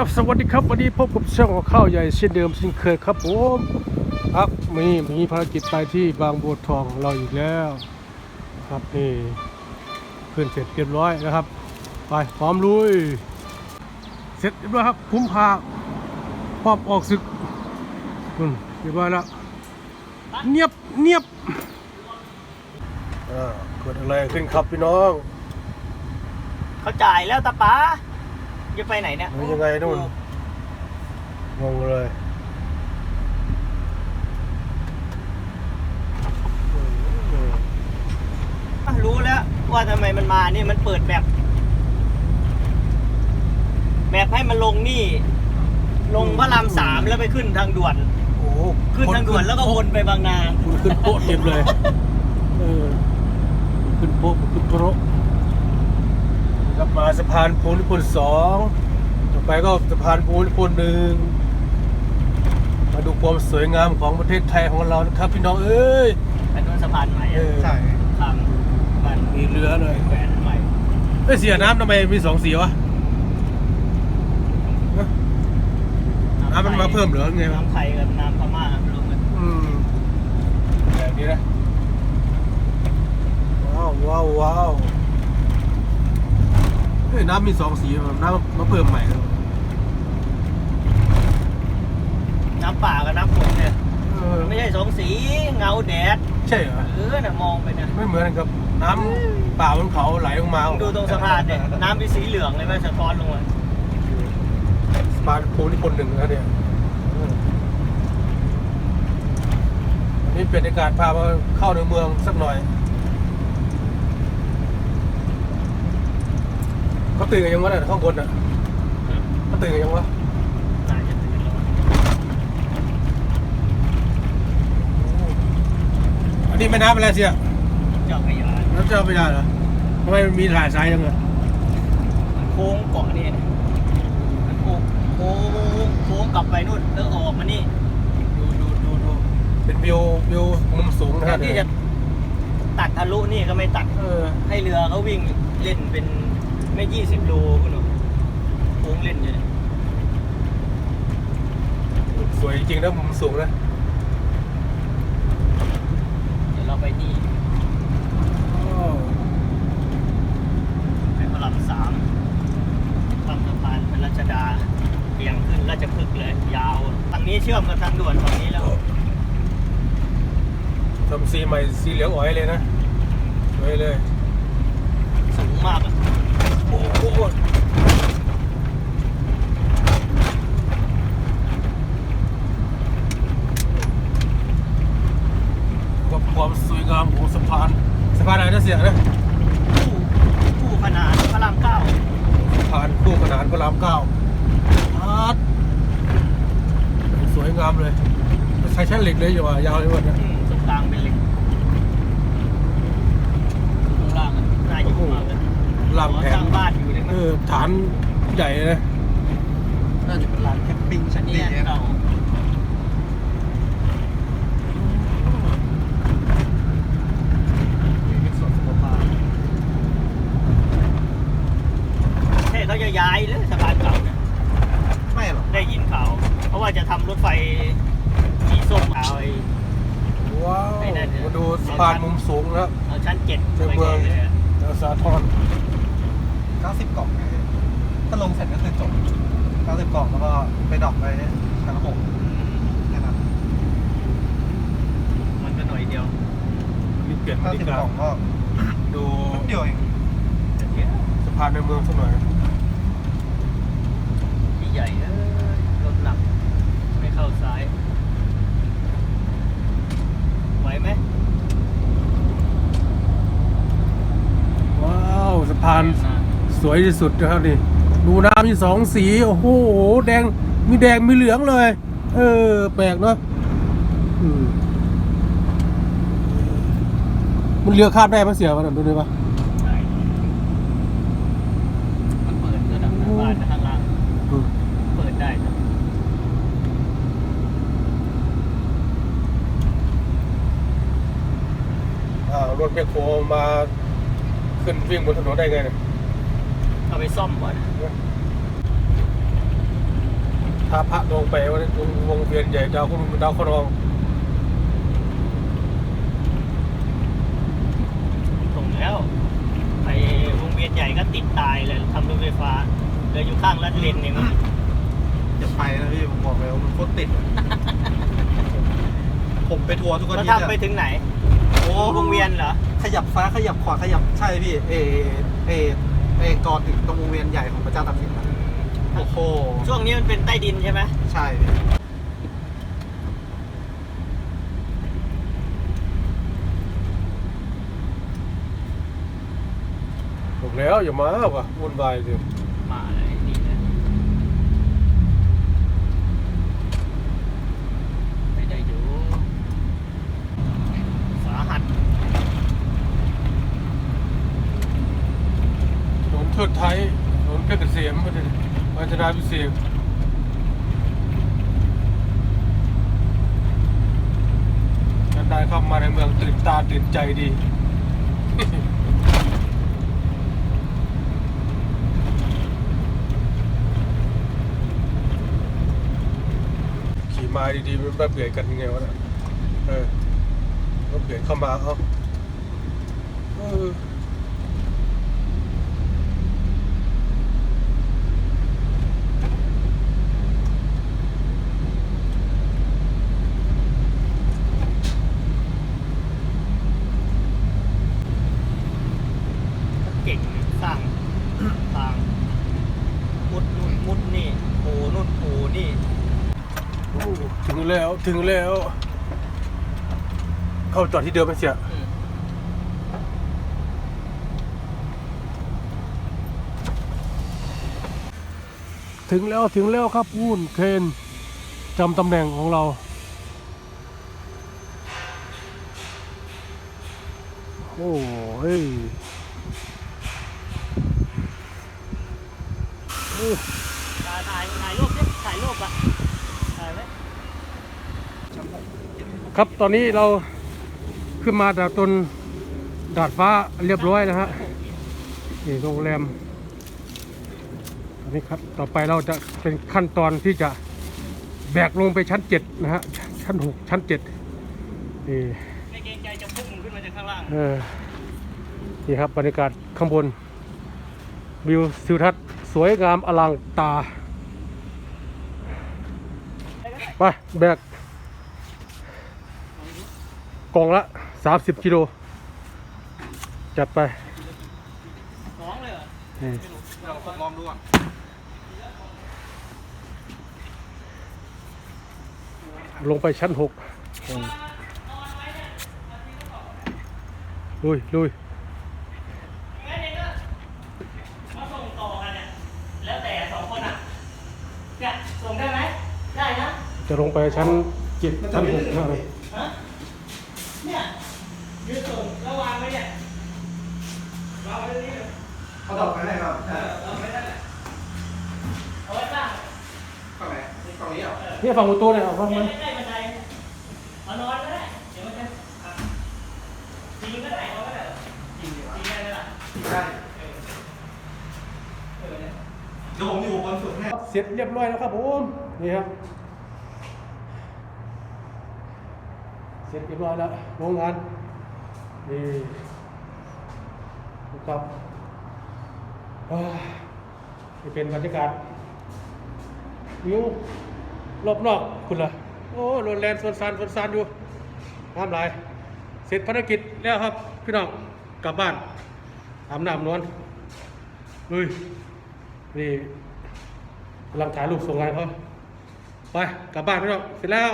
ครับสวัสดีครับวันนี้พบกับช่องข้าวใหญ่เช่นเดิมเช่นเคยครับผมครับมีมีภารกิจไปที่บางบัวทองของเราอีกแล้วครับนี่ขึ้นเสร็จเรียบร้อยนะครับ ไปพร้อมลุย เสร็จเรียบร้อยครับคุ้มพาพร้อมออกศึกอืมเรียบร้อยแล้วเงียบเงียบอ่าเกิดอะไรขึ้นครับพี่น้อง เขาจ่ายแล้วตาป๋า จะไปไหนเนี่ยเฮ้ยยังไงนู่นงงเลยเอออะรู้แล้วว่าทำไมมันมานี่มันเปิดแบบ แบบให้มันลงนี่ ลงพระรามสามแล้วไปขึ้นทางด่วน โอ้โหขึ้นทางด่วนแล้วก็วนไปบางนา คุณขึ้นโป๊ะเต็มเลย เออขึ้นโป๊ะขึ้นโป๊ะ กลับมาสะพานปูนพลสองต่อไปก็สะพานปูนพลหนึ่งมาดูความสวยงามของประเทศไทยของเรานะครับพี่น้องเอ้ยอันนู้นสะพานใหม่เออะอใช่ทางบ้านมีเรือเลยแหวนใหม่เอ้ยเสียน้ำทำไมมีสองสีวะน้ำมันมาเพิ่มเหรือไงวะน้ำไทยกับน้ำพม่ารวมกันอืมแบบนี้นะว้าวว้าวว้าวเฮ้ยน้ำมีสองสีแบบน้ำมาเพิ่มใหม่แล้วน้ำป่ากับน้ำฝนเนี่ยเออไม่ใช่สองสีเงาแดดใช่เหรอ เออน่ะมองไปเนี่ยไม่เหมือนกับน้ำป่าบนเขาไหลลงมาดูตรงสะพานเนี่ยน้ำเป็นสีเหลืองเลยไหมสะท้อนลงมาสะพานภูนิพนธ์หนึ่งนะเนี่ยเอออันนี่เป็นอากาศพามาเข้าในเมืองสักหน่อย เขาตื่นกันยังวะเนี่ยข้างบนอะเขาตื่นกันยังวะน่าจะเป็นอย่างนั้นอันนี้แม่น้ำอะไรเสียเจ้าพระยาน้ำเจ้าไม่ได้เหรอทำไมมันมีหลายสายจังเลยมันโค้งเกาะนี่มันโค้งโค้งโค้งกลับไปนู่นแล้วออกมานี่ดูดูดูดูเป็นวิววิวมุมสูงนะแทฮะนที่จะตัดทะลุนี่ก็ไม่ตัดเออ ให้เรือเขาวิ่งเล่นเป็น ไม่ยี่สิบโลคุณหนูโค้งเล่นอยู่เนี่ยสวยจริงๆนะมุมสูงนะเดี๋ยวเราไปนี่ไปพระรามสามข้ามสะพานเป็นรัชดาเบี่ยงขึ้นราชพฤกษ์เลยยาวทางนี้เชื่อมกับทางด่วนฝั่งนี้แล้ว ทำสีใหม่สีเหลืองอ่อยเลยนะสวยเลย สูงมากอะ โอ้โหกับความสวยงามของสะพานสะพานอะไรนะเสียนะ คู่คู่ขนานพระรามเก้า สะพานคู่ขนานพระรามเก้าอาร์ตสวยงามเลย ใช้แช่เหล็กเลยอย่าว่ายาวเลยวันนี้อืมตรงกลางเป็นเหล็กข้างล่างอะน่าอยู่มากเลยลำแผสร้างงบ้านอยู่เลยเอมั้ยอฐานใหญ่เลยนะน่าจะเป็นร้านแคมปิ้งชั้นนี่ดีเก่า เป็นสวนสุขภาพ เท่เขา จะย้ายเลยสะพานเก่าเนี่ยไม่หรอกได้ยินข่าวเพราะว่าจะทำรถไฟสีส้มเอาไอ้ ว้าวไอ้นั่นเนี่ยมาดูสะพานมุมสูงนะครับเอาชั้นเจ็ดในเมืองไปเลยอะแถวสาทร90กล่องไงถ้าลงเสร็จก็คือจบ90กล่องแล้วก็ไปดรอกไปชั้นละหกแค่นั้นมันก็หน่อยเดียวนี่เปลี่ยนบรรยา90กากล่ศองก็ดูแป๊บเดียวเอง สะพานในเมืองสักหน่อยที่ ใหญ่เอ้ยรถหนัก ไม่เข้าซ้าย ไหวไหมว้าวสะพานสวยที่สุดนะครับนี่ ดูน้ำมีสองสี โอ้โห แดง มีแดง มีเหลืองเลย เออ แปลกเนาะอืมมันเรือข้ามได้ปะเสียมันดูดิปะได้มันเปิดระดับหน้าบ้านนะข้างล่าง อืม เปิดได้นะ อ่า รถแมคโครมาขึ้นวิ่งบนถนนได้ไงเนี่ยเอาไปซ่อมก่อนพาพระลงไปวงวงเวียนใหญ่ดาวคนดาวคนรองส่งแล้ว ไปวงเวียนใหญ่ก็ติดตายเลยทำรถไฟฟ้าเหลืออยู่ข้างลัดเลนเองมั้งจะไปนะพี่ผมบอกเลยว่ามันโคตรติดอะผมไปทัวร์ทุกอาแล้วทิตย์ทำไปอะถึงไหนโอ้วงเวียนเหรอ ขยับซ้ายขยับขวาขยับใช่พี่เอเอเอก่อนถึงตรงวงเวียนใหญ่ของพระเจ้าตากสินนะโอ้โหช่วงนี้มันเป็นใต้ดินใช่ไหมใช่พี่บอกแล้วอย่ามาว่ะวุ่นวายสิมาเลยนี่เลยไม่ได้อยู่สาหัส ถนนเทิด ไทยถนนเพชรเกษมพัฒนาพิเศษกันได้เข้ามาในเมืองตื่นตาตื่นใจดีขี่มาดีๆมันแบบเบียดกันยังไงวะเนะเออก็เบียดเข้ามาเอาเออ เก่งสร้างทางมุดนู่นมุดนี่โผล่นู่นโผล่นี่ โอ้ถึ งแล้วถึงแล้ว เข้าจอดที่เดิมไหมเสียอืมถึงแล้วถึงแล้วครับพูนเคนจำตำแหน่งของเรา โอ้เฮ้ยโอ้ถ่ายถ่ายถ่ายรูปดิถ่ายรูปอะ ครับตอนนี้เราขึ้นมาจากตนดาดฟ้าเรียบร้อยแล้วฮะนี่โรงแรมอันนี้ครับต่อไปเราจะเป็นขั้นตอนที่จะแบกลงไปชั้นเจ็ดนะฮะชั้นหกชั้นเจ็ดนี่ไม่เกรงใจจะพุ่งขึ้นมาจากข้างล่างเออนี่ครับบรรยากาศข้างบนวิวทิวทัศน์สวยงามอลังตา ไป แบกก ล่องละ30กิโล จัดไปสองเลยเหรอนี่เดี๋ยวผมลองดูก่อนลงไปชั้นหกลุยลุยงั้นเองก็มาส่งต่อกันเนี่ยแล้วแต่สองคนอะเนี่ยส่งได้ไหมได้นะจะลงไปชั้นเจ็ดชั้นหกนะ งนี้เหรอเนี่ฝั่งประตูเนี่ยเอาฟังมันนไดเอนได้เดี๋ยวมันจะอะจริงก็ได้นอนก็ได้จริงจริงได้ไหมล่ะใช่เออเออเนี่ยเดี๋ยวผมอยู่บนสุดให้เสร็จเรียบร้อยแล้วครับผมนี่ครับเสร็จเรียบร้อยแล้วโรงงานนี่ครับอ่านี่เป็นบรรยากาศวิว รอบนอกคุณล่ะโอ้โรนแลนด์สวนซานสวนซานอยู่น้ำลาย เสร็จภารกิจแล้วครับ พี่น้องกลับบ้านอาบน้ำนอนลุยนี่กำลังถ่ายรูปส่งงานเขาไปกลับบ้านพี่น้องเสร็จแล้ว